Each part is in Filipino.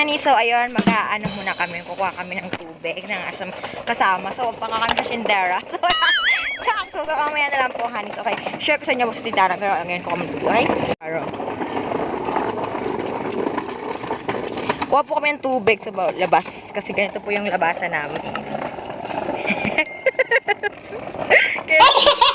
honey. So, ayun, mag-ano muna kami. Kukuha kami ng tubig ng asam kasama. So, baka kami sa tindera. So, so, so, mamaya na lang po, honey. So, okay. Share ko sa inyo sa tindera. Pero ngayon po kami. Okay? Araw. Kuha po kami ng tubig sa ba- labas. Kasi ganito po yung labasan namin. Kaya-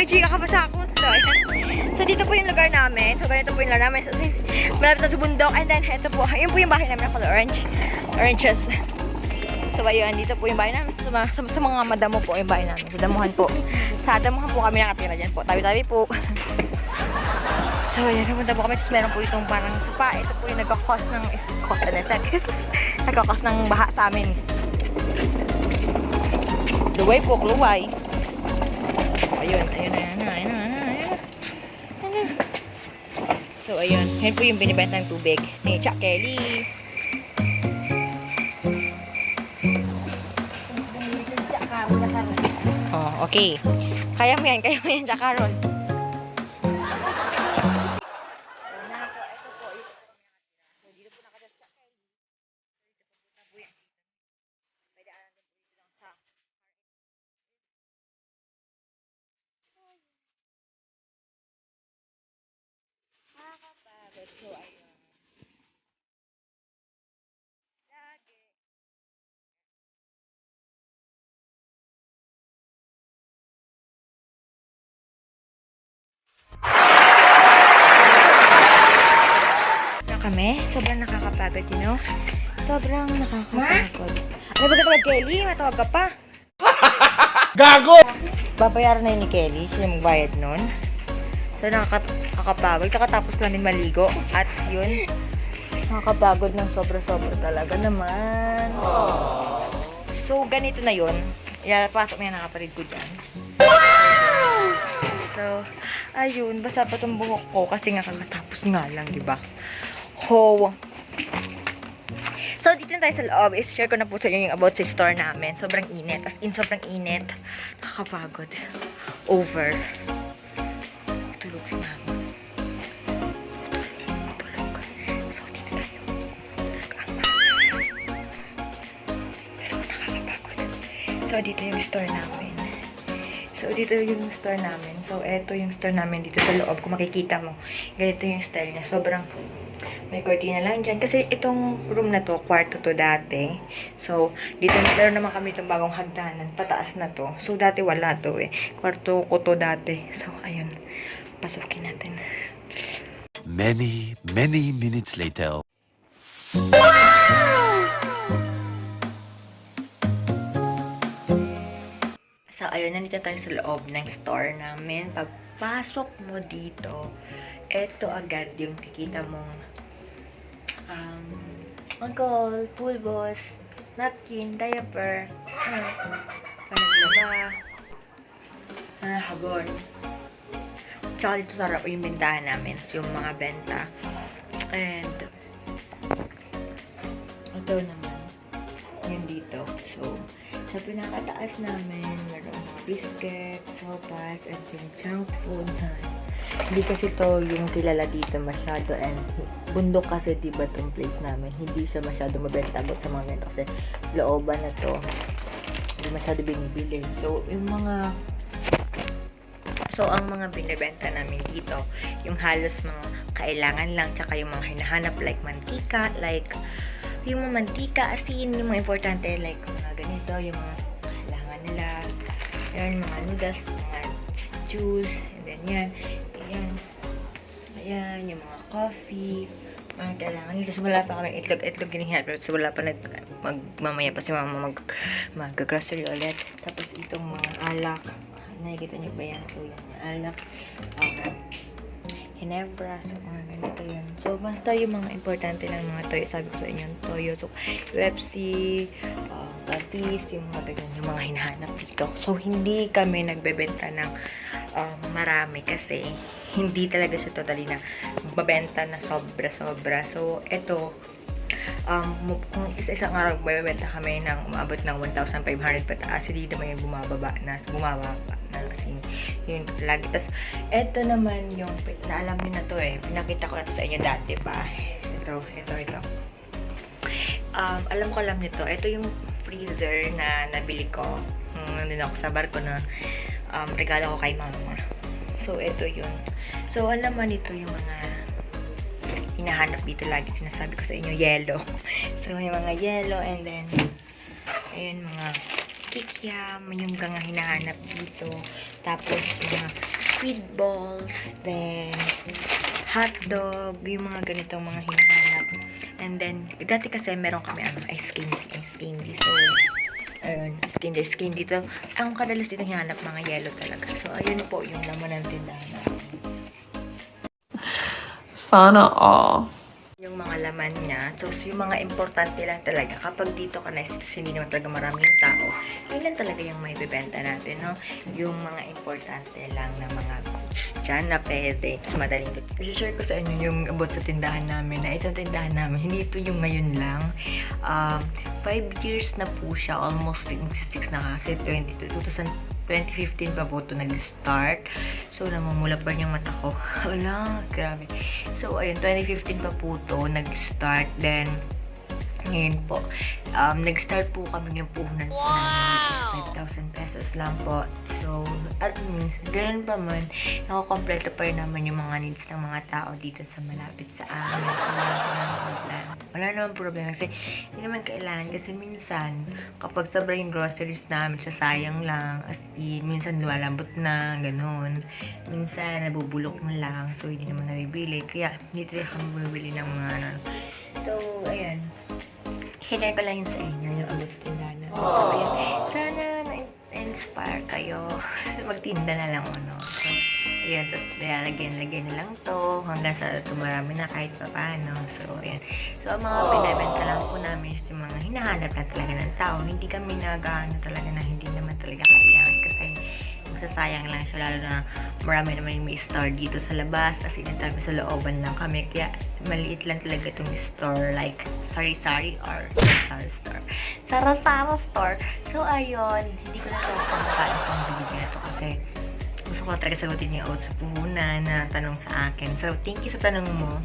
Makichika ka pa sa ako. So. So, dito po yung lugar namin. So, ganito po yung lugar namin. So, so, malapit na sa bundok. And then, ito po. Yun po yung bahay namin na color orange. Oranges. So, ayun. Dito po yung bahay namin. Sa, sa mga madamo po yung bahay namin. Sa damuhan po. Sa damuhan po kami nakatira dyan po. Tabi-tabi po. So, ayan, napunta po kami. Tapos meron po itong parang sapa. Ito po yung nagkakos ng cause and effect. nagkakos ng baha sa amin. Luway po, luway. Ayun, ayun, ayun, ayun, ayun, ayun, ayun. Ayun. So, ayun. Yan po yung binibenta ng tubig ni Chuck Kelly. Oh, okay. Kaya mo yan, kaya mo yan, Jack Carol. Kami. Sobrang nakakapagod, you know? Sobrang nakakapagod. Ano ba tawag Kelly? Matawag ka pa? Gago! Babayaran na yun ni Kelly. Yung magbayad nun. So, nakaka- nakakapagod. Kakatapos lang din maligo. At yun, nakakapagod ng sobra-sobra talaga naman. So, ganito na yun. Pasok na yan ang kapatid ko dyan. So, ayun. Basa pa tong buhok ko kasi nga kakatapos nga lang, di ba? Ho! So, dito na tayo sa loob. I-share ko na po sa inyo yung about sa store namin. Sobrang init. As in, sobrang init. Nakakapagod. Over. Tulog si mama. So, dito yung store namin. So, dito yung store namin. So, eto yung store namin dito sa loob. Kung makikita mo, ganito yung style niya. Sobrang may cortina lang dyan. Kasi itong room na to, kwarto to dati. So, dito meron naman kami itong bagong hagdanan. Pataas na to. So, dati wala to eh. Kwarto ko to dati. So, ayun. Pasukin natin. Many, many minutes later. So, ayun, nandito tayo sa loob ng store namin. Pag pagpasok mo dito, eto agad yung kikita mong um, alcohol, pulbos, napkin, diaper, ano, panaglaba, nanahagon. Tsaka dito sarap yung bentahan namin, yung mga benta. And, ito naman, yun dito. So, sa pinakataas namin, meron mga biscuit, sopas, and yung junk food na. Hindi kasi to yung kilala dito masyado and bundok kasi diba tong place namin. Hindi siya masyado mabenta sa mga ganito kasi looban na to. Hindi masyado binibili. So, yung mga So, ang mga binibenta namin dito, yung halos mga kailangan lang, tsaka yung mga hinahanap like mantika, like yung mga mantika, asin, yung mga importante, like ganito, yung mga kailangan nila. Yan, mga noodles, mga stews, and then yan, yan. Ayan, yung mga coffee, mga kailangan nila. So, wala pa kami itlog, itlog ginihinat, pero so, wala pa nag, pa si mama mag, mag-grocery ulit. Tapos, itong mga alak, nakikita niyo ba yan? So, mga alak, um, Hinebra, so mga ganito yun. So, basta yung mga importante ng mga toyo, sabi ko sa inyo, toyo, so, Pepsi, uh, Batis, yung mga ganyan, yung mga hinahanap dito. So, hindi kami nagbebenta ng um, marami kasi hindi talaga siya totally na mabenta na sobra-sobra. So, ito, um, kung isa-isang araw magbebenta kami ng umabot ng 1,500 pataas, hindi naman yung bumababa na, bumababa na kasi yun lagi. Tapos, eto naman yung, pi- na alam niyo na to eh, pinakita ko na to sa inyo dati pa. Ito, ito, ito. Um, alam ko alam nito. Ito yung freezer na nabili ko. Nung nandun ako sa barko na um, regalo ko kay mama. So, ito yun. So, ang laman nito yung mga hinahanap dito lagi sinasabi ko sa inyo yellow so may mga yellow and then ayun mga kikiam yung mga hinahanap dito tapos mga squid balls then hot dog yung mga ganitong mga hinahanap and then dati kasi meron kami ano ice candy ice candy so ayun ice candy ice candy dito ang kadalas dito hinahanap mga yellow talaga so ayun po yung laman ng tindahan namin Sana all. yung mga laman niya. So, yung mga importante lang talaga. Kapag dito ka na, hindi naman talaga marami yung tao, yun lang talaga yung may bibenta natin, no? Yung mga importante lang na mga goods dyan na pwede. Tapos madaling lut. I-share ko sa inyo yung about sa tindahan namin, na itong tindahan namin, hindi ito yung ngayon lang. Um, five years na po siya, almost 6 na kasi, 20, 2000, 2015 pa po ito nag-start. So, namumula pa rin yung mata ko. Wala, grabe. So, ayun, 2015 pa po ito nag-start. Then, ngayon po, um, nag-start po kami yung puhunan po namin is 5,000 pesos lang po. So, at means, ganun pa man, nakakompleto pa rin naman yung mga needs ng mga tao dito sa malapit sa amin. So, wala naman problema. Wala naman problema kasi hindi naman kailangan kasi minsan, kapag sobra yung groceries namin, siya sayang lang, as in, minsan lumalambot na, ganun. Minsan, nabubulok na lang, so hindi naman nabibili. Kaya, hindi talaga kami bumibili ng mga ano. So, ayan share ko lang yun sa inyo yung abot tindahan. So, ayun. Sana na-inspire kayo. Magtinda na lang ano. So, ayan. Tapos, lalagyan-lagyan na lang to hanggang sa tumarami na kahit pa paano. So, ayan. So, ang mga pinabenta lang po namin is yung mga hinahanap na talaga ng tao. Hindi kami nag-ano talaga na hindi naman talaga kailangan kasi masasayang lang siya lalo na marami naman yung may store dito sa labas as in tabi sa looban lang kami. Kaya maliit lang talaga itong store like sari-sari or sari store sara-sara store so ayun hindi ko na ito pagkakaan itong video na ito kasi gusto ko talaga sagutin yung out sa puhunan na tanong sa akin. So thank you sa tanong mo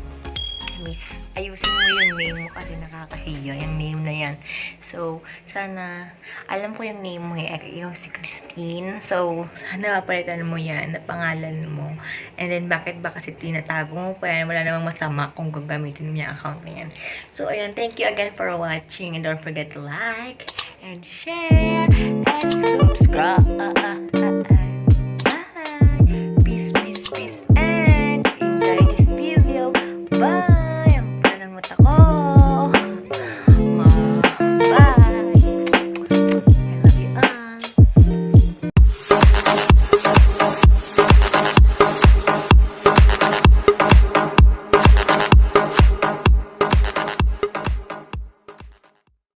Miss, ayusin mo yung name mo kasi nakakahiya, yung name na yan. So, sana, alam ko yung name mo eh, ikaw si Christine. So, sana mapalitan mo yan na pangalan mo. And then, bakit ba kasi tinatago mo pa yan? Wala namang masama kung gagamitin mo yung account na yan. So, ayun, thank you again for watching and don't forget to like and share and subscribe.